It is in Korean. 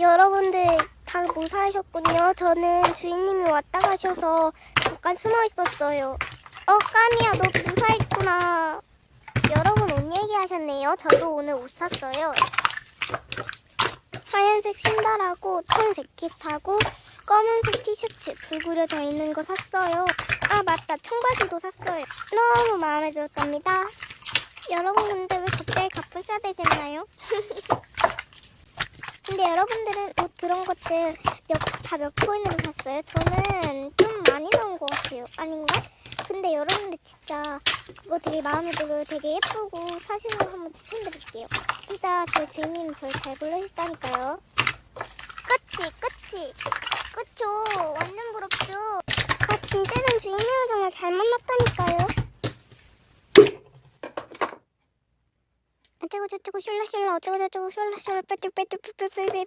여러분들 다못 사셨군요. 저는 주인님이 왔다 가셔서 잠깐 숨어 있었어요. 어, 까미야, 너 무사했구나. 여러분 옷 얘기하셨네요. 저도 오늘 옷 샀어요. 하얀색 신발하고 청 재킷하고 검은색 티셔츠 불 그려져 있는 거 샀어요. 아 맞다 청바지도 샀어요. 너무 마음에 들었답니다. 여러분 근데 왜 갑자기 가뿐싸 되셨나요? 근데 여러분들은 옷 그런 것들 다몇 코인으로 샀어요? 저는 좀 많이 나온 것 같아요. 아닌가? 근데 여러분들 진짜 그거 되게 마음에 들어요. 되게 예쁘고 사시는 거 한번 추천드릴게요. 진짜 저희 주인님 저를 잘 불러주셨다니까요. 끝이 끝이 그쵸 완전 부럽죠. 아 진짜 전 주인님을 정말 잘 만났다니까요. 어쩌고 저쩌고 슐라슐라 어쩌고 저쩌고 슐라슐라 빼뚝 빼뚝 빼뚝 빼뚝